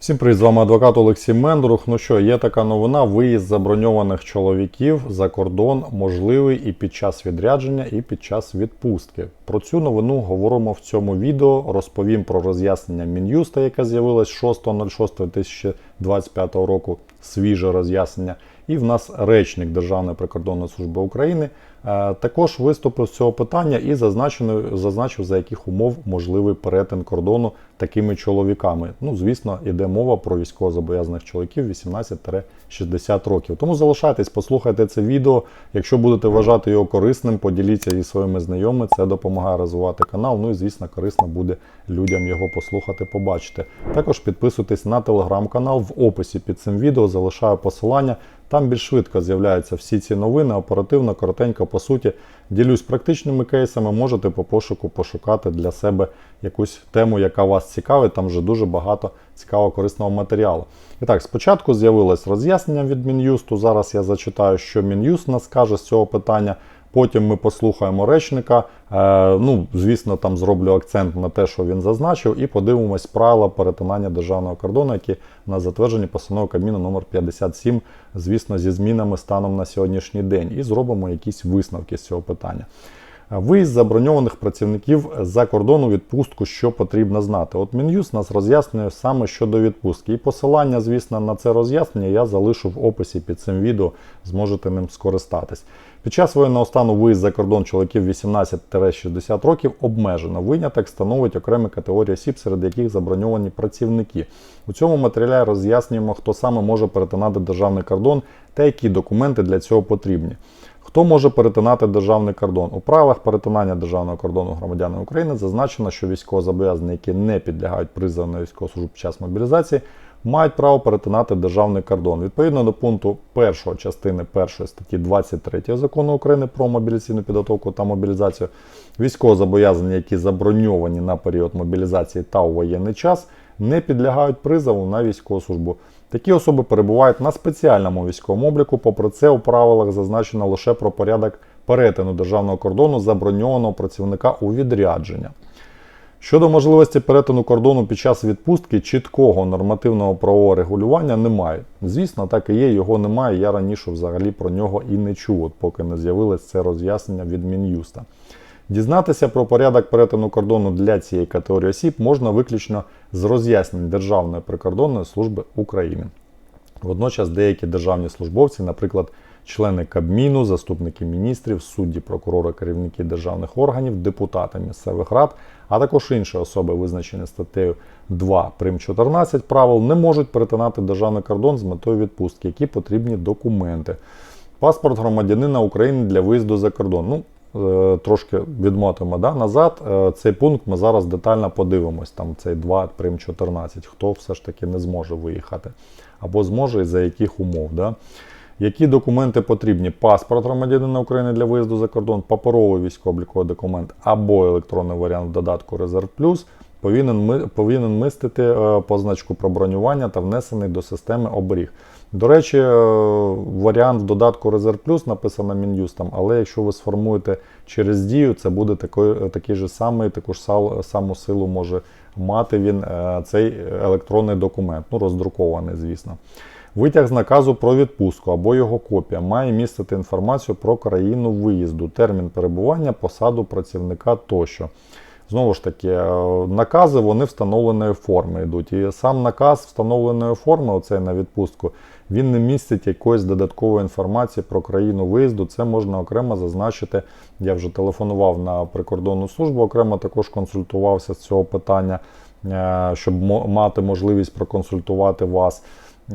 Всім привіт, з вами адвокат Олексій Мендрух. Ну що, є така новина: виїзд заброньованих чоловіків за кордон можливий і під час відрядження, і під час відпустки. Про цю новину говоримо в цьому відео. Розповім про роз'яснення Мін'юста, яке з'явилось 6.06.2025 року. Свіже роз'яснення. І в нас речник Державної прикордонної служби України е, також виступив з цього питання і зазначив, за яких умов можливий перетин кордону такими чоловіками. Ну, звісно, йде мова про військовозобов'язаних чоловіків 18-60 років. Тому залишайтесь, послухайте це відео. Якщо будете вважати його корисним, поділіться зі своїми знайомими. Це допомагає розвивати канал. Ну і звісно, корисно буде людям його послухати, побачити. Також підписуйтесь на телеграм-канал в описі під цим відео. Залишаю посилання. Там більш швидко з'являються всі ці новини, оперативно, коротенько, по суті. Ділюсь практичними кейсами, можете по пошуку пошукати для себе якусь тему, яка вас цікавить. Там вже дуже багато цікавого корисного матеріалу. І так, спочатку з'явилось роз'яснення від Мін'юсту. Зараз я зачитаю, що Мін'юст нас каже з цього питання. Потім ми послухаємо речника. Е, ну, звісно, там зроблю акцент на те, що він зазначив, і подивимось правила перетинання державного кордону, які на затвердженні постанови Кабміну номер 57, звісно, зі змінами станом на сьогоднішній день, і зробимо якісь висновки з цього питання. Виїзд заброньованих працівників за кордону відпустку, що потрібно знати. От Мін'юст нас роз'яснює саме щодо відпустки. І посилання, звісно, на це роз'яснення я залишу в описі під цим відео, зможете ним скористатись. Під час воєнного стану виїзд за кордон чоловіків 18-60 років обмежено. Виняток становить окремі категорії осіб, серед яких заброньовані працівники. У цьому матеріалі роз'яснюємо, хто саме може перетинати державний кордон та які документи для цього потрібні. Хто може перетинати державний кордон? У правилах перетинання державного кордону громадянами України зазначено, що військовозобов'язані, які не підлягають призову на військову службу під час мобілізації, мають право перетинати державний кордон. Відповідно до пункту 1 частини 1 статті 23 закону України про мобілізаційну підготовку та мобілізацію, військовозобов'язані, які заброньовані на період мобілізації та у воєнний час, не підлягають призову на військову службу. Такі особи перебувають на спеціальному військовому обліку. Попри це, у правилах зазначено лише про порядок перетину державного кордону заброньованого працівника у відрядження. Щодо можливості перетину кордону під час відпустки, чіткого нормативного правового регулювання немає. Звісно, так і є, його немає. Я раніше взагалі про нього і не чув, от поки не з'явилось це роз'яснення від Мін'юста. Дізнатися про порядок перетину кордону для цієї категорії осіб можна виключно з роз'яснень Державної прикордонної служби України. Водночас деякі державні службовці, наприклад, члени Кабміну, заступники міністрів, судді, прокурори, керівники державних органів, депутати місцевих рад, а також інші особи, визначені статтею 2 прим 14 правил, не можуть перетинати державний кордон з метою відпустки, які потрібні документи. Паспорт громадянина України для виїзду за кордон. Ну, трошки відмотимо да, назад. Е, цей пункт ми зараз детально подивимось. Там цей 2 прим 14, хто все ж таки не зможе виїхати, або зможе і за яких умов. Да. Які документи потрібні? Паспорт громадянина України для виїзду за кордон, паперовий військово-обліковий документ або електронний варіант в додатку Резерв Плюс повинен повинен містити е, позначку про бронювання та внесений до системи оберіг. До речі, е, варіант в додатку Резерв Плюс написано Мін'юстом, але якщо ви сформуєте через дію, це буде такий, такий же самий, таку ж саму силу може мати він е, цей електронний документ, ну роздрукований, звісно. Витяг з наказу про відпустку або його копія має містити інформацію про країну виїзду, термін перебування, посаду працівника тощо. Знову ж таки, е, накази вони встановленої форми йдуть. І сам наказ встановленої форми, оцей на відпустку, він не містить якоїсь додаткової інформації про країну виїзду. Це можна окремо зазначити. Я вже телефонував на прикордонну службу, окремо також консультувався з цього питання, е, щоб мати можливість проконсультувати вас.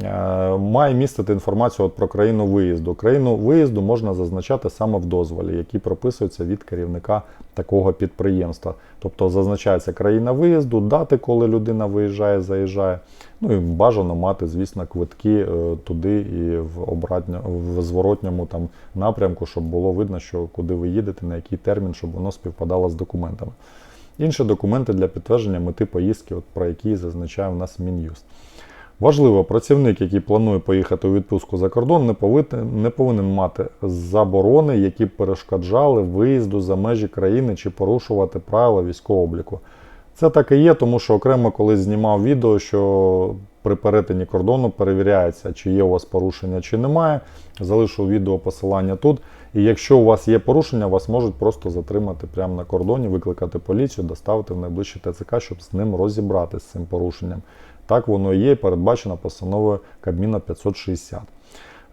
Е, має містити інформацію от про країну виїзду. Країну виїзду можна зазначати саме в дозволі, який прописується від керівника такого підприємства. Тобто зазначається країна виїзду, дати, коли людина виїжджає, заїжджає. Ну і бажано мати, звісно, квитки е, туди і в обратня, в зворотньому там напрямку, щоб було видно, що куди ви їдете, на який термін, щоб воно співпадало з документами. Інші документи для підтвердження мети поїздки, от про які зазначає у нас Мін'юст. Важливо, працівник, який планує поїхати у відпустку за кордон, не повинен, не повинен мати заборони, які б перешкоджали виїзду за межі країни чи порушувати правила військового обліку. Це так і є, тому що окремо колись знімав відео, що при перетині кордону перевіряється, чи є у вас порушення, чи немає. Залишу відео посилання тут. І якщо у вас є порушення, вас можуть просто затримати прямо на кордоні, викликати поліцію, доставити в найближче ТЦК, щоб з ним розібратися з цим порушенням. Так воно і є, передбачено постановою Кабміна 560.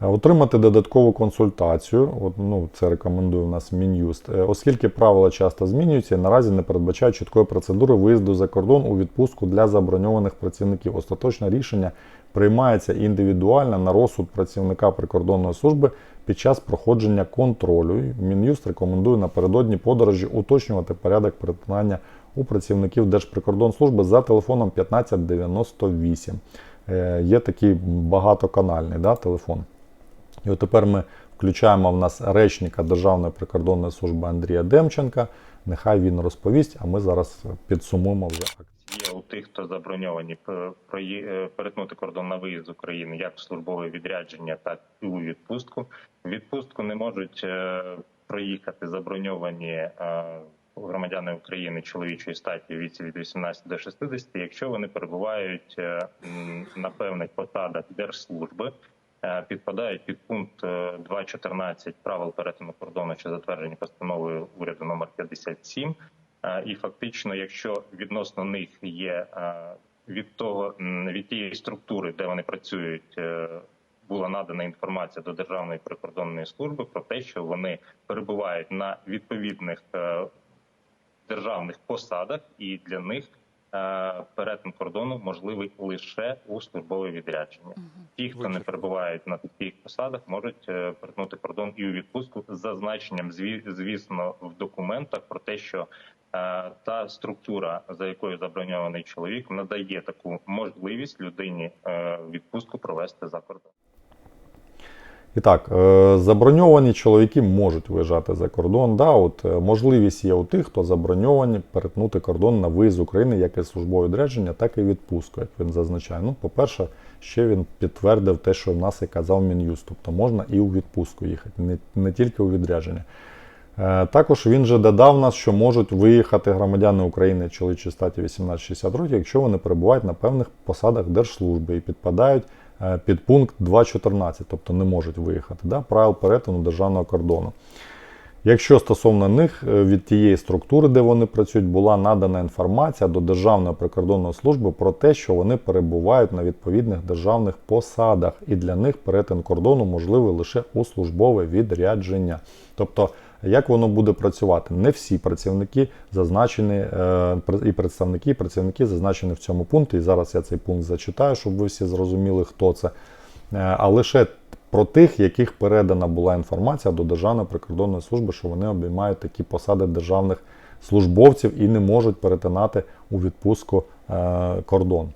Е, Отримати додаткову консультацію, от, ну, це рекомендує у нас Мін'юст, Е, оскільки правила часто змінюються і наразі не передбачають чіткої процедури виїзду за кордон у відпустку для заброньованих працівників. Остаточне рішення приймається індивідуально на розсуд працівника прикордонної служби під час проходження контролю. Мін'юст рекомендує напередодні подорожі уточнювати порядок перетинання у працівників Держприкордонслужби за телефоном 1598. Е, Є такий багатоканальний да, телефон. І от тепер ми включаємо в нас речника Державної прикордонної служби Андрія Демченка. Нехай він розповість, а ми зараз підсумуємо вже акцію. Є у тих, хто заброньовані е, перетнути кордон на виїзд з України як службове відрядження, так і у відпустку. Відпустку не можуть е, проїхати заброньовані громадяни України чоловічої статі віці від 18 до 60, якщо вони перебувають е, на певних посадах держслужби. е, Підпадають під пункт е, 2.14 правил перетину кордону, що затверджені постановою уряду номер 57. Е, І фактично, якщо відносно них є е, від того від тієї структури, де вони працюють, е, була надана інформація до Державної прикордонної служби про те, що вони перебувають на відповідних е, державних посадах, і для них е, перетин кордону можливий лише у службове відрядження. Ті, хто не перебувають на таких посадах, можуть е, перетнути кордон і у відпустку з зазначенням, зві- звісно, в документах про те, що е, та структура, за якою заброньований чоловік, надає таку можливість людині відпустку провести за кордон. І так, е, заброньовані чоловіки можуть виїжджати за кордон. Да, от, е, можливість є у тих, хто заброньовані перетнути кордон на виїзд України як і службове відрядження, так і відпустку, як він зазначає. Ну, по-перше, ще він підтвердив те, що в нас і казав Мін'юст. Тобто можна і у відпустку їхати, не, не тільки у відрядження. Е, Також він же додав нас, що можуть виїхати громадяни України чоловічої статі 18-60 років, якщо вони перебувають на певних посадах держслужби і підпадають під пункт 2.14, тобто не можуть виїхати, да, правил перетину державного кордону. Якщо стосовно них е, від тієї структури, де вони працюють, була надана інформація до Державної прикордонної служби про те, що вони перебувають на відповідних державних посадах, і для них перетин кордону можливий лише у службове відрядження. Тобто, як воно буде працювати? Не всі працівники зазначені е, і представники, і працівники зазначені в цьому пункті. І зараз я цей пункт зачитаю, щоб ви всі зрозуміли, хто це. Е, А лише про тих, яких передана була інформація до Державної прикордонної служби, що вони обіймають такі посади державних службовців і не можуть перетинати у відпустку е, кордон.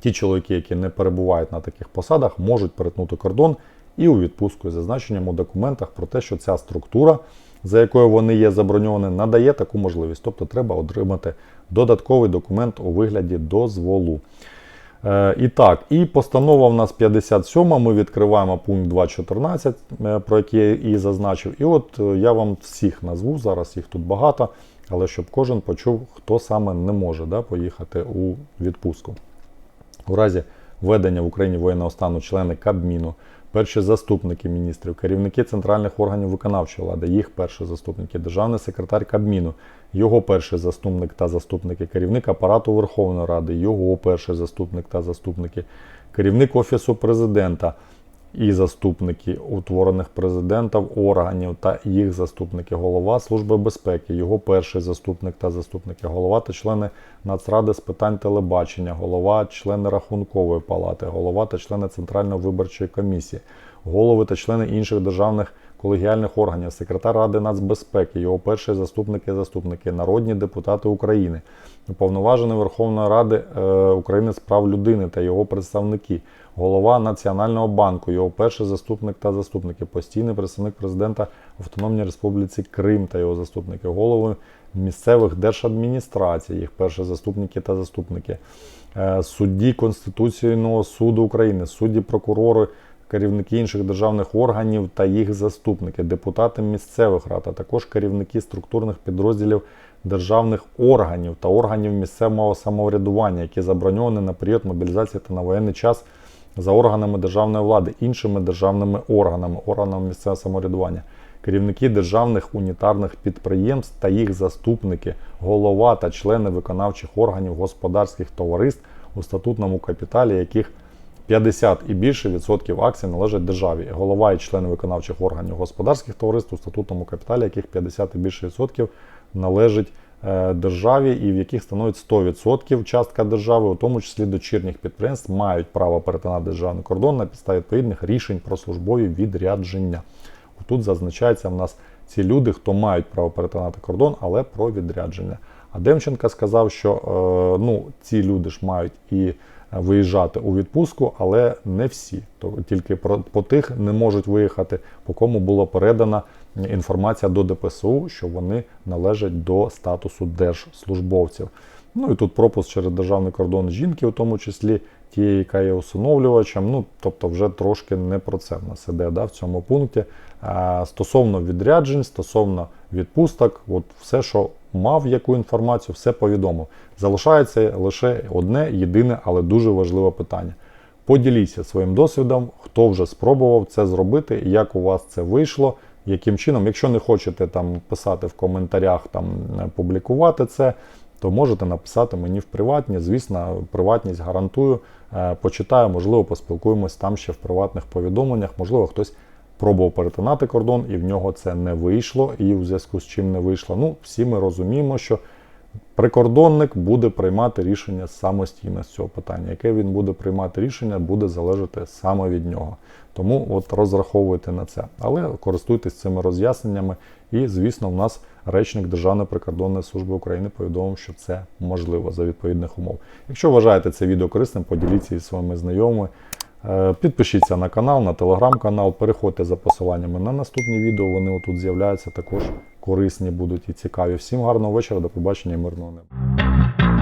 Ті чоловіки, які не перебувають на таких посадах, можуть перетнути кордон і у відпустку з зазначенням у документах про те, що ця структура, за якою вони є заброньовані, надає таку можливість. Тобто треба отримати додатковий документ у вигляді дозволу. Е, І так, і постанова в нас 57. Ми відкриваємо пункт 2.14, е, про який я і зазначив. І от е, я вам всіх назву, зараз їх тут багато, але щоб кожен почув, хто саме не може да, поїхати у відпустку. У разі введення в Україні воєнного стану члени Кабміну, перші заступники міністрів, керівники центральних органів виконавчої влади, їх перші заступники, державний секретар Кабміну, його перший заступник та заступники, керівник апарату Верховної Ради, його перший заступник та заступники, керівник Офісу президента і заступники утворених президентів органів та їх заступники, голова Служби безпеки, його перший заступник та заступники, голова та члени Нацради з питань телебачення, голова, члени Рахункової палати, голова та члени Центральної виборчої комісії, голови та члени інших державних колегіальних органів, секретар Ради нацбезпеки, його перший заступник і заступники, народні депутати України, уповноважений Верховної Ради е, України з прав людини та його представники, голова Національного банку, його перший заступник та заступники, постійний представник президента Автономній Республіці Крим та його заступники, голови місцевих держадміністрацій, їх перші заступники та заступники, е, судді Конституційного суду України, судді прокурори, керівники інших державних органів та їх заступники, депутати місцевих рад, а також керівники структурних підрозділів державних органів та органів місцевого самоврядування, які заброньовані на період мобілізації та на воєнний час за органами державної влади, іншими державними органами, органами місцевого самоврядування, керівники державних унітарних підприємств та їх заступники, голова та члени виконавчих органів господарських товариств у статутному капіталі, яких 50 і більше відсотків акцій належать державі. Голова і члени виконавчих органів господарських товариств у статутному капіталі, яких 50 і більше відсотків належить державі і в яких становить 100% частка держави, у тому числі дочірніх підприємств, мають право перетинати державний кордон на підставі відповідних рішень про службові відрядження. Тут зазначається в нас ці люди, хто мають право перетинати кордон, але про відрядження. А Демченка сказав, що е, ну, ці люди ж мають і виїжджати у відпустку, але не всі. Тільки про по тих не можуть виїхати, по кому була передана інформація до ДПСУ, що вони належать до статусу держслужбовців. Ну і тут пропуск через державний кордон жінки, у тому числі тієї, яка є усиновлювачем. Ну тобто, вже трошки не про це в нас іде да, в цьому пункті. А, стосовно відряджень, стосовно відпусток, от все, що мав яку інформацію, все повідомив. Залишається лише одне єдине, але дуже важливе питання. Поділіться своїм досвідом, хто вже спробував це зробити, як у вас це вийшло, яким чином. Якщо не хочете там писати в коментарях, там е, публікувати це, то можете написати мені в приватні. Звісно, приватність гарантую. Е, Почитаю, можливо, поспілкуємось там ще в приватних повідомленнях. Можливо, хтось пробував перетинати кордон, і в нього це не вийшло, і в зв'язку з чим не вийшло. Ну, всі ми розуміємо, що прикордонник буде приймати рішення самостійно з цього питання. Яке він буде приймати рішення, буде залежати саме від нього. Тому от розраховуйте на це. Але користуйтесь цими роз'ясненнями. І, звісно, в нас речник Державної прикордонної служби України повідомив, що це можливо за відповідних умов. Якщо вважаєте це відео корисним, поділіться зі своїми знайомими. Е, Підпишіться на канал, на телеграм-канал, переходьте за посиланнями на наступні відео. Вони отут з'являються також корисні будуть і цікаві. Всім гарного вечора, до побачення і мирного неба.